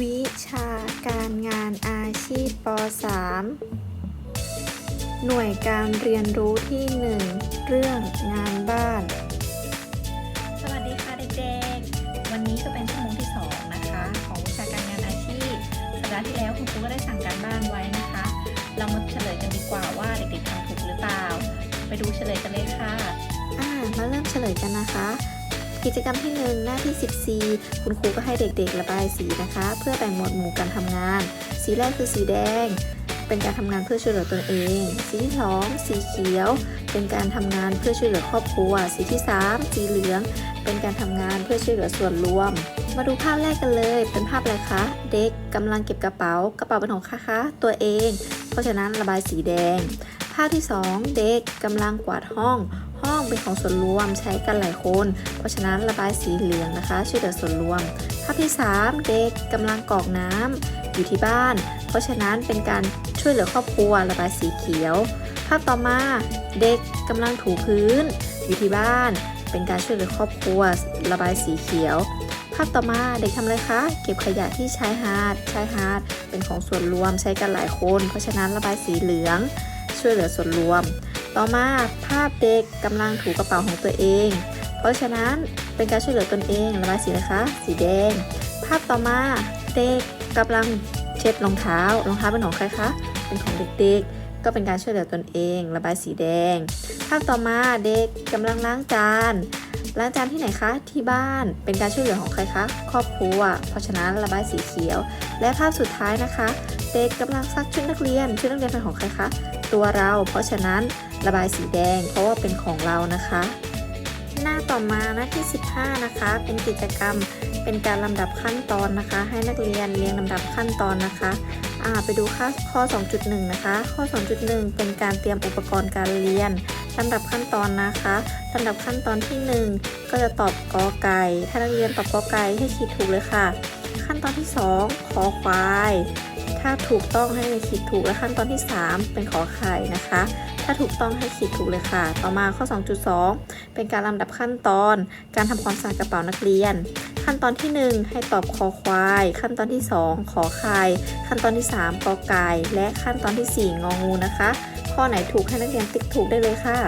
วิชาการงานอาชีพป .3 หน่วยการเรียนรู้ที่ 1 เรื่องงานบ้าน สวัสดีค่ะเด็กๆ วันนี้ก็เป็นชั่วโมงที่ 2 นะคะ ของวิชาการงานอาชีพ สัปดาห์ที่แล้วคุณครูก็ได้สั่งการบ้านไว้นะคะ เรามาเฉลยกันดีกว่าว่าเด็กๆทำถูกหรือเปล่า ไปดูเฉลยกันเลยค่ะ อ่า มาเริ่มเฉลยกันนะคะ กิจกรรมที่ 1 หน้าที่ 14 คุณครูก็ให้เด็กๆ ระบายสีนะคะ เพื่อแบ่งหมวดหมู่การทำงาน สีแรกคือสีแดง เป็นการทำงานเพื่อช่วยเหลือตนเอง สีที่สองสีเขียว เป็นการทำงานเพื่อช่วยเหลือครอบครัว สีที่ 3 สีเหลือง เป็นการทำงานเพื่อช่วยเหลือส่วนรวม มาดูภาพแรกกันเลย เป็นภาพอะไรคะ เด็กกำลังเก็บกระเป๋า กระเป๋าเป็นของค่าคะตัวเอง เพราะฉะนั้นระบายสีแดง ภาพที่ 2 เด็กกำลังกวาดห้อง เป็นของส่วนรวมใช้กันหลายคน เพราะฉะนั้นระบายสีเหลืองนะคะ ช่วยเหลือส่วนรวม ภาพที่ 3 เด็กกำลังกรอกน้ำอยู่ที่บ้าน เพราะฉะนั้นเป็นการช่วยเหลือครอบครัวระบายสีเขียว ภาพต่อมาเด็กกำลังถูพื้นอยู่ที่บ้าน เป็นการช่วยเหลือครอบครัวระบายสีเขียว ภาพต่อมาเด็กทำอะไรคะ เก็บขยะที่ชายหาดชายหาดเป็นของส่วนรวมใช้กันหลายคน เพราะฉะนั้นระบายสีเหลือง ช่วยเหลือส่วนรวม ต่อมาภาพเด็กกำลังถูกระเป๋าของตัวเอง เพราะฉะนั้นเป็นการช่วยเหลือตนเองระบายสีนะคะ สีแดง ภาพต่อมาเด็กกำลังเช็ดรองเท้ารองเท้าเป็นของใครคะเป็นของเด็กๆ ก็เป็นการช่วยเหลือตนเอง ระบายสีแดง ภาพต่อมาเด็กกำลังล้างจานล้างจานที่ไหนคะที่บ้านเป็นการช่วยเหลือของใครคะครอบครัว เพราะฉะนั้นระบายสีเขียว และภาพสุดท้ายนะคะ เด็กกำลังซักชุดนักเรียนชุดนักเรียนเป็นของใครคะ ตัวเรา เพราะฉะนั้นระบายสีแดง เพราะว่าเป็นของเรานะคะ หน้าต่อมาหน้าที่ 15 นะคะ เป็นกิจกรรมเป็นการลำดับขั้นตอนนะคะ ให้นักเรียนเรียงลำดับขั้นตอนนะคะไปดูค่าข้อ 2.1 นะคะ ข้อ 2.1 เป็นการเตรียมอุปกรณ์การเรียนลำดับขั้นตอนนะคะลำดับขั้นตอนที่ 1 ก็จะตอบกอไก่ ถ้านักเรียนตอบกอไก่ให้ขีดถูกเลยค่ะ ขั้นตอนที่ 2 ขอควาย ถ้าถูกต้องให้ขีดถูกและขั้นตอนที่ 3 เป็นขอไข่นะคะ ถ้าถูกต้องให้ขีดถูกเลยค่ะ ต่อมาข้อ 2.2 เป็นการลำดับขั้นตอน การทำความสะอาดกระเป๋านักเรียน ขั้นตอนที่ 1 ให้ตอบคอควาย ขั้นตอนที่ 2 ขอไข่ ขั้นตอนที่ 3กอไก่ และขั้นตอนที่ 4 งองูนะคะ ข้อไหนถูกให้นักเรียนติ๊กถูกได้เลยค่ะ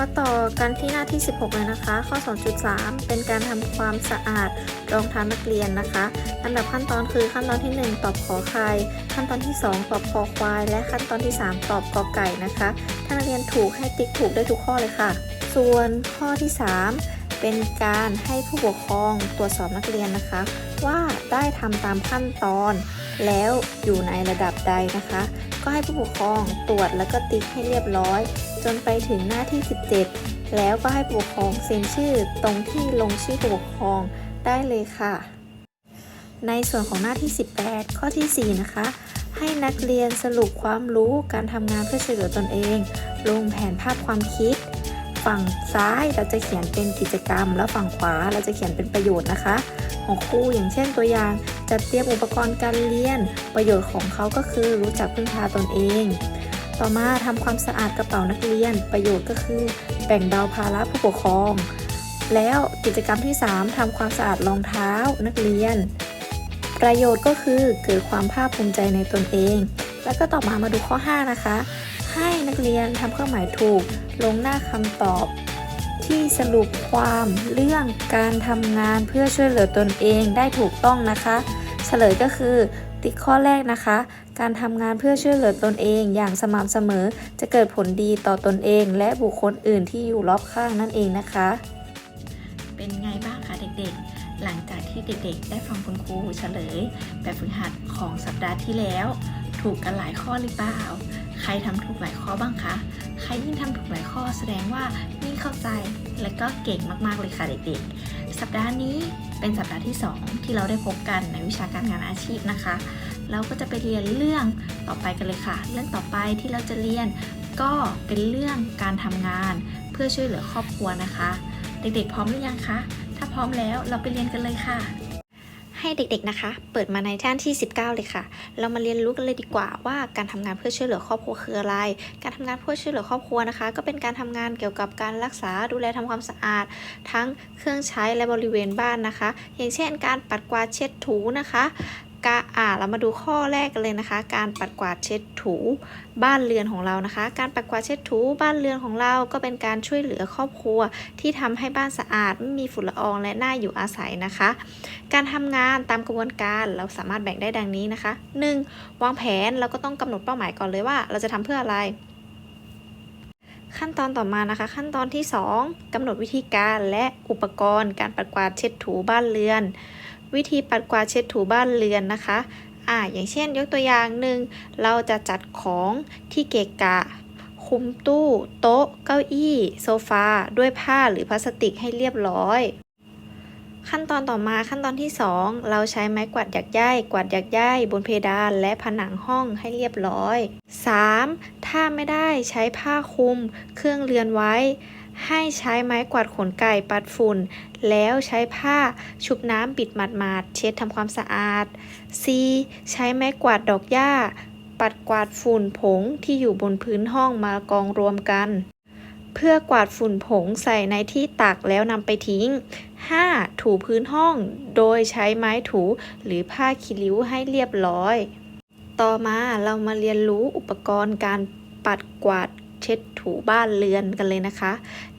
มาต่อกันที่หน้าที่ 16 เลยนะคะ ข้อ 2.3 เป็นการทำความสะอาดรองเท้านักเรียนนะคะลำดับขั้นตอนคือขั้นตอนที่ 1 ตอบขอไข่ขั้นตอนที่ 2 ตอบคอควาย และขั้นตอนที่ 3 ตอบกอไก่นะคะ ถ้านักเรียนถูกให้ติ๊กถูกได้ทุกข้อเลยค่ะ ส่วนข้อที่ 3 เป็นการให้ผู้ปกครองตรวจสอบนักเรียนนะคะ ว่าได้ทำตามขั้นตอน แล้วอยู่ในระดับใดนะคะ ก็ให้ผู้ปกครองตรวจแล้วก็ติ๊กให้เรียบร้อย จนไปถึงหน้าที่ 17 แล้วก็ให้ผู้ปกครองเซ็นชื่อตรงที่ลงชื่อผู้ปกครองได้เลยค่ะ ในส่วนของหน้าที่ 18 ข้อที่ 4 นะคะ ให้นักเรียนสรุปความรู้การทำงานเพื่อช่วยเหลือตนเอง ลงแผนภาพความคิด ฝั่งซ้ายเราจะเขียนเป็นกิจกรรม แล้วฝั่งขวาเราจะเขียนเป็นประโยชน์นะคะ ของครูอย่างเช่นตัวอย่างจัดเตรียมอุปกรณ์การเรียน ประโยชน์ของเขาก็คือรู้จักพึ่งพาตนเอง ต่อมาทำความสะอาดกระเป๋านักเรียน ประโยชน์ก็คือ แบ่งเบาภาระผู้ปกครอง แล้วกิจกรรมที่ 3ทำความสะอาดรองเท้านักเรียน ประโยชน์ก็คือเกิดความภาคภูมิใจในตนเอง แล้วก็ต่อมามาดูข้อ 5 นะคะ ให้นักเรียนทำเครื่องหมายถูก ลงหน้าคำตอบ ที่สรุปความเรื่องการทำงานเพื่อช่วยเหลือตนเองได้ถูกต้องนะคะ เฉลยก็คือ ติข้อแรกนะคะ การทำงานเพื่อช่วยเหลือตนเองอย่างสม่ำเสมอ จะเกิดผลดีต่อตนเอง และบุคคลอื่นที่อยู่รอบข้างนั่นเองนะคะ เป็นไงบ้างคะเด็กๆ หลังจากที่เด็กๆ ได้ฟังคุณครูเฉลยแบบฝึกหัดของสัปดาห์ที่แล้ว ถูกกันหลายข้อหรือเปล่า ใครทำถูกหลายข้อบ้างคะ ใครยิ่งทำถูกหลายข้อแสดงว่ายิ่งเข้าใจและก็เก่งมากๆเลยค่ะเด็กๆ สัปดาห์นี้เป็นสัปดาห์ที่ 2 ที่เราได้พบกันในวิชาการงานอาชีพนะคะ เราก็จะไปเรียนเรื่องต่อไปกันเลยค่ะ เรื่องต่อไปที่เราจะเรียนก็เป็นเรื่องการทำงาน เพื่อช่วยเหลือครอบครัวนะคะ เด็กๆ พร้อมหรือยังคะ ถ้าพร้อมแล้วเราไปเรียนกันเลยค่ะ ให้เด็กๆนะคะ เปิดมาในท่านที่ 19 เลยค่ะ เรามาเรียนรู้กันเลยดีกว่าว่าการทำงานเพื่อช่วยเหลือครอบครัวคืออะไร การทำงานเพื่อช่วยเหลือครอบครัวนะคะ ก็เป็นการทำงานเกี่ยวกับการรักษาดูแลทำความสะอาด ทั้งเครื่องใช้และบริเวณบ้านนะคะ อย่างเช่น การปัดกวาดเช็ดถูนะคะ กาอ่าเรามาดูข้อแรกกันเลยนะคะ การปัดกวาดเช็ดถูบ้านเรือนของเรานะคะ การปัดกวาดเช็ดถูบ้านเรือนของเราก็เป็นการช่วยเหลือครอบครัว ที่ทำให้บ้านสะอาดไม่มีฝุ่นละอองและน่าอยู่อาศัยนะคะ การทำงานตามกระบวนการเราสามารถแบ่งได้ดังนี้นะคะ 1. วางแผนเราก็ต้องกำหนดเป้าหมายก่อนเลยว่า เราจะทำเพื่ออะไรขั้นตอนต่อมานะคะ ขั้นตอนที่ 2กำหนดวิธีการและอุปกรณ์ การปัดกวาดเช็ดถูบ้านเรือน วิธีปัดกวาดเช็ดถูบ้านเรือนนะคะอ่าอย่างเช่นยกตัวอย่างหนึ่งเราจะจัดของที่เกะกะ คุมตู้ โต๊ะ เก้าอี้ โซฟา ด้วยผ้าหรือพลาสติกให้เรียบร้อย ขั้นตอนต่อมาขั้นตอนที่ 2 เราใช้ไม้กวาดหยักย่ายกวาดหยักย่ายบนเพดานและผนังห้องให้เรียบร้อย 3. ถ้าไม่ได้ใช้ผ้าคลุมเครื่องเรือนไว้ ให้ใช้ไม้กวาดขนไก่ปัดฝุ่น แล้วใช้ผ้าชุบน้ำปิดหมาดๆเช็ดทำความสะอาด C ใช้ไม้กวาดดอกหญ้า ปัดกวาดฝุ่นผงที่อยู่บนพื้นห้องมากองรวมกัน เพื่อกวาดฝุ่นผงใส่ในที่ตักแล้วนำไปทิ้ง 5. ถูพื้นห้อง โดยใช้ไม้ถูหรือผ้าคีริ้วให้เรียบร้อย ต่อมาเรามาเรียนรู้อุปกรณ์การปัดกวาดเช็ด ถูบ้านเรือนกันเลยนะคะ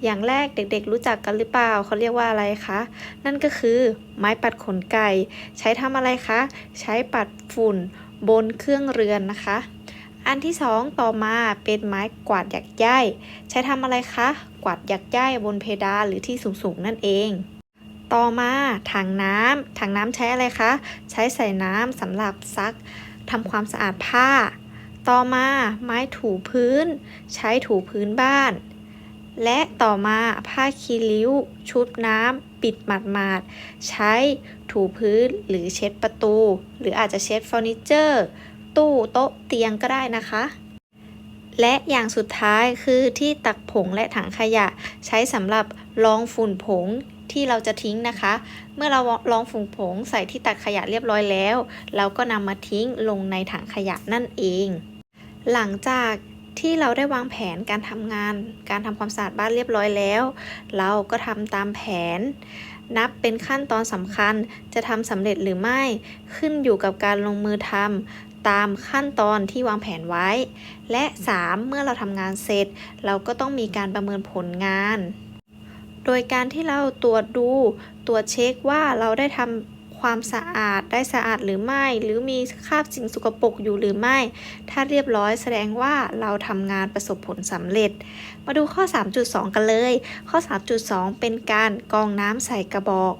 อย่างแรกเด็กๆรู้จักกันหรือเปล่าเขาเรียกว่าอะไรคะ นั่นก็คือไม้ปัดขนไก่ ใช้ทำอะไรคะ ใช้ปัดฝุ่นบนเครื่องเรือนนะคะ อันที่สองต่อมาเป็นไม้กวาดหยักย่ายใช้ทำอะไรคะ กวาดหยักย่ายบนเพดานหรือที่สูงๆนั่นเองต่อมาถังน้ำถังน้ำใช้อะไรคะ ใช้ใส่น้ำสำหรับซักทำความสะอาดผ้า ต่อมาไม้ถูพื้น ใช้ถูพื้นบ้าน และต่อมาผ้าคีริ้ว ชุบน้ำปิดหมาดๆใช้ถูพื้นหรือเช็ดประตู หรืออาจจะเช็ดเฟอร์นิเจอร์ ตู้โต๊ะเตียงก็ได้นะคะและอย่างสุดท้ายคือที่ตักผงและถังขยะ ใช้สำหรับรองฝุ่นผงที่เราจะทิ้งนะคะ เมื่อเรารองฝุ่นผงใส่ที่ตักขยะเรียบร้อยแล้ว เราก็นำมาทิ้งลงในถังขยะนั่นเอง หลังจากที่เราได้วางแผนการทำงาน การทำความสะอาดบ้านเรียบร้อยแล้ว เราก็ทำตามแผน นับเป็นขั้นตอนสำคัญจะทำสำเร็จหรือไม่ ขึ้นอยู่กับการลงมือทำตามขั้นตอนที่วางแผนไว้ และ 3 เมื่อเราทำงานเสร็จ เราก็ต้องมีการประเมินผลงาน โดยการที่เราตรวจดู ตรวจเช็คว่าเราได้ทำ ความสะอาดได้สะอาดหรือไม่ หรือมีคราบสิ่งสกปรกอยู่หรือไม่ ถ้าเรียบร้อยแสดงว่าเราทำงานประสบผลสำเร็จ มาดูข้อ 3.2 กันเลย ข้อ 3.2 เป็นการกองน้ำใส่กระบอก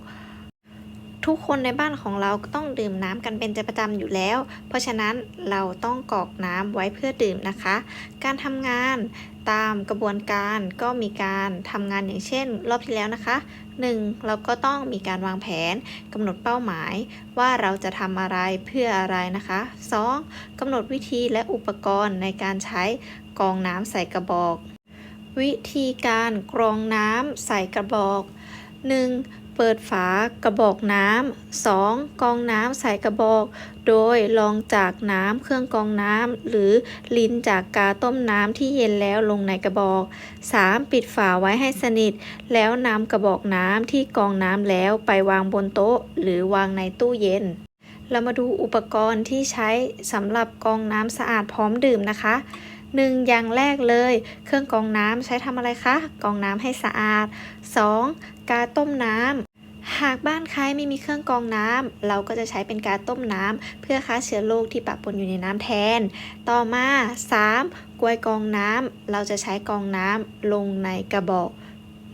ทุกคนในบ้านของเราก็ต้องดื่มน้ำกันเป็นประจำอยู่แล้ว เพราะฉะนั้นเราต้องกรอกน้ำไว้เพื่อดื่มนะคะ การทำงานตามกระบวนการก็มีการทำงานอย่างเช่น รอบที่แล้วนะคะ 1. เราก็ต้องมีการวางแผนกำหนดเป้าหมาย ว่าเราจะทำอะไรเพื่ออะไรนะคะ 2. กำหนดวิธีและอุปกรณ์ในการใช้กรองน้ำใส่กระบอก วิธีการกรองน้ำใส่กระบอก 1. เปิดฝากระบอกน้ำ 2. กองน้ำใส่กระบอก โดยลองจากน้ำเครื่องกองน้ำ หรือลิ้นจากกาต้มน้ำที่เย็นแล้วลงในกระบอก 3. ปิดฝาไว้ให้สนิท แล้วนำกระบอกน้ำที่กองน้ำแล้วไปวางบนโต๊ะ หรือวางในตู้เย็นเรามาดูอุปกรณ์ที่ใช้สำหรับกองน้ำสะอาดพร้อมดื่มนะคะหนึ่งอย่างแรกเลย เครื่องกองน้ำใช้ทำอะไรคะ กองน้ำให้สะอาด 2. กาต้มน้ำ หากบ้านใครไม่มีเครื่องกรองน้ำเราก็จะใช้เป็นการต้มน้ำเพื่อฆ่าเชื้อโรคที่ปะปนอยู่ในน้ำแทน ต่อมา 3. กลวยกรองน้ำเราจะใช้กรองน้ำลงในกระบอก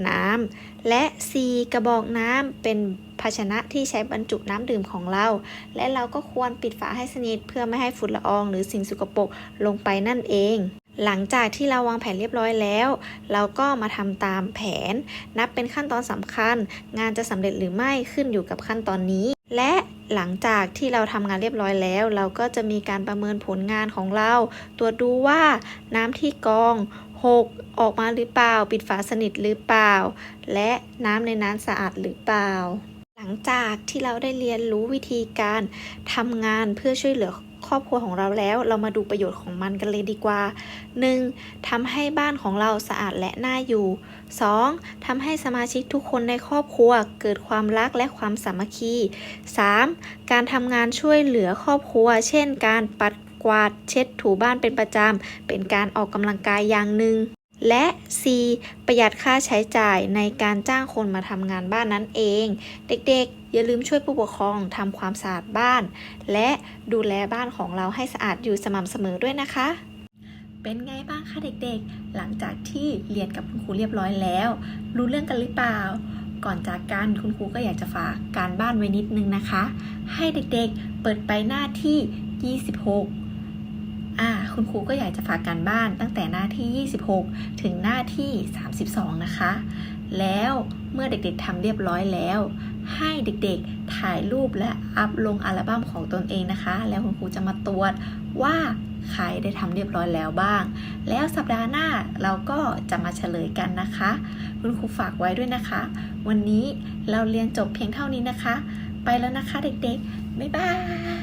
น้ำและ 4. กระบอกน้ำเป็นภาชนะที่ใช้บรรจุน้ำดื่มของเรา และเราก็ควรปิดฝาให้สนิทเพื่อไม่ให้ฝุ่นละออง หรือสิ่งสกปรกลงไปนั่นเอง หลังจากที่เราวางแผนเรียบร้อยแล้ว เราก็มาทำตามแผน นับเป็นขั้นตอนสำคัญ งานจะสำเร็จหรือไม่ขึ้นอยู่กับขั้นตอนนี้ และหลังจากที่เราทำงานเรียบร้อยแล้ว เราก็จะมีการประเมินผลงานของเรา ตรวจดูว่าน้ำที่กองหกออกมาหรือเปล่า ปิดฝาสนิทหรือเปล่า และน้ำในนั้นสะอาดหรือเปล่า หลังจากที่เราได้เรียนรู้วิธีการทำงานเพื่อช่วยเหลือ ครอบครัวของเราแล้ว เรามาดูประโยชน์ของมันกันเลยดีกว่า 1. ทำให้บ้านของเราสะอาดและน่าอยู่ 2. ทำให้สมาชิกทุกคนในครอบครัวเกิดความรักและความสามัคคี 3. การทำงานช่วยเหลือครอบครัว เช่น การปัดกวาดเช็ดถูบ้านเป็นประจำ เป็นการออกกำลังกายอย่างหนึ่ง และ 4. ประหยัดค่าใช้จ่ายในการจ้างคนมาทำงานบ้านนั่นเอง เด็กๆ อย่าลืมช่วยผู้ปกครองทำความสะอาดบ้าน และดูแลบ้านของเราให้สะอาดอยู่สม่ำเสมอด้วยนะคะ เป็นไงบ้างคะเด็กๆ หลังจากที่เรียนกับคุณครูเรียบร้อยแล้ว รู้เรื่องกันหรือเปล่า ก่อนจากกันคุณครูก็อยากจะฝากการบ้านไว้นิดนึงนะคะ ให้เด็กๆเปิดไปหน้าที่ 26อ่าคุณครูก็อยากจะฝากการบ้านตั้งแต่หน้าที่ 26 ถึงหน้าที่ 32 นะคะ แล้วเมื่อเด็กๆทำเรียบร้อยแล้ว ให้เด็กๆถ่ายรูปและอัพลงอัลบั้มของตนเองนะคะ แล้วคุณครูจะมาตรวจว่าใครได้ทำเรียบร้อยแล้วบ้าง แล้วสัปดาห์หน้าเราก็จะมาเฉลยกันนะคะ คุณครูฝากไว้ด้วยนะคะ วันนี้เราเรียนจบเพียงเท่านี้นะคะ ไปแล้วนะคะเด็กๆ บ๊ายบาย